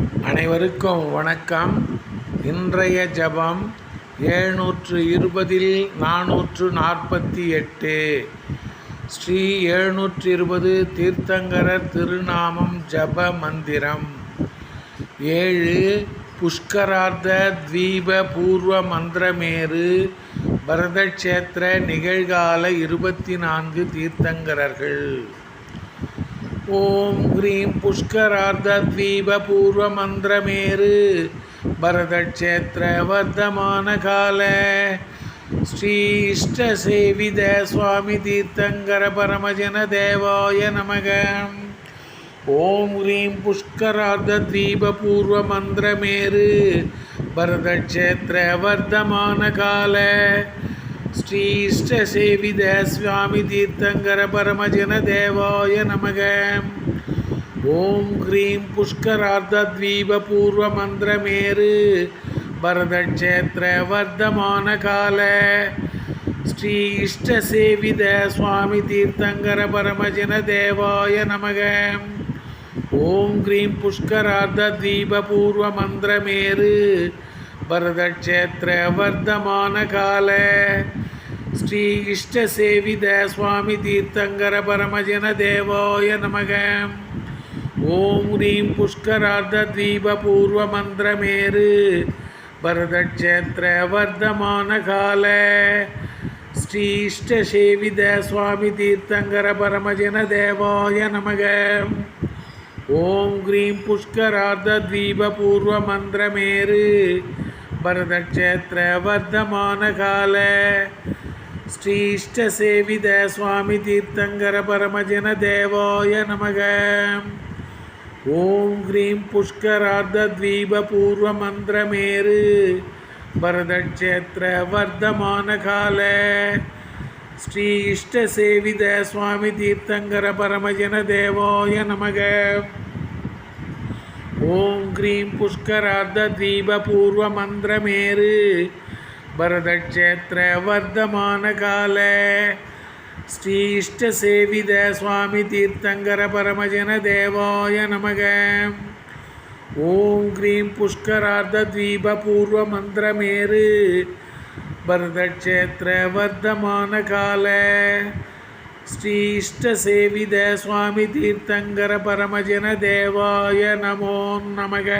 அனைவருக்கும் வணக்கம். இன்றைய ஜபம் எழுநூற்று இருபதில் நானூற்று நாற்பத்தி எட்டு. ஸ்ரீ எழுநூற்று இருபது தீர்த்தங்கரர் திருநாமம் ஜப மந்திரம். ஏழு புஷ்கரார்த்த தீப பூர்வ மந்திரமேறு பரதக்ஷேத்திர நிகழ்கால இருபத்தி நான்கு தீர்த்தங்கரர்கள். ஓம் ह्रीं पुष्करार्धद्वीपपूर्वमन्त्रमेरु भरतक्षेत्रवर्धमानकाल श्री इष्टसेविद स्वामितीर्थङ्करपरमजनदेवाय नमः ॐ ह्रीं पुष्करार्धद्वीपपूर्वमन्त्रमेरु भरतक्षेत्रवर्धमानकाल ஸ்ரீ இஷ்டசேவித சுவாமி தீர்த்தங்கர பரமஜன தேவாய நமக. ஓம் ஹ்ரீம் புஷ்கரார்த்தத்வீப பூர்வ மந்திரமேரு பரதக்ஷேத்திர வர்த்தமான கால ஸ்ரீ இஷ்ட சேவித சுவாமி தீர்த்தங்கர பரமஜன தேவாய நமக. ஓம் ஹ்ரீம் புஷ்கரார்த்தத்வீப பூர்வ மந்திரமேரு பரதக்ஷேத்திர வர்த்தமான கால ஸ்ரீ இஷ்ட சேவித சுவாமி தீர்த்தங்கர பரமஜன தேவோய நமக. ஓம் ஹ்ரீம் புஷ்கரார்த்த தீப பூர்வ மந்திரமேரு பரதக்ஷேத்திர வர்த்தமான கால. ஸ்ரீ இஷ்ட சேவித சுவாமி தீர்த்தங்கர பரமஜன தேவோய நமக. ஓம் ஹ்ரீம் புஷ்கரார்த்த தீப பூர்வ மந்திரமேரு பரதக்ஷேத்திர வர்த்தமான கால. ஸ்ரீ இஷ்டசேவித சுவாமி தீர்த்தங்கர பரமஜன தேவாய நமக ஓம் ஹ்ரீம் புஷ்கரார்த்த தீப பூர்வ மந்திரமேரு பரதக்ஷேத்திர வர்த்தமான கால ஸ்ரீ இஷ்ட சேவித சுவாமி தீர்த்தங்கர பரமஜன தேவாய நமக ஓம் ஹ்ரீம் புஷ்கரார்த்த தீப பூர்வ மந்திரமேரு பரதக்ஷேத்திர வர்த்தமான கால ஸ்ரீ இஷ்டசேவித சுவாமி தீர்த்தங்கர பரமஜன தேவாய நமக. ஓம் க்ரீம் புஷ்கரார்த்த தீப பூர்வ மந்திரமேரு பரதக்ஷேத்திர வர்த்தமான கால ஸ்ரீ இஷ்டசேவித சுவாமி தீர்த்தங்கர பரமஜன தேவாய நமோ நமக.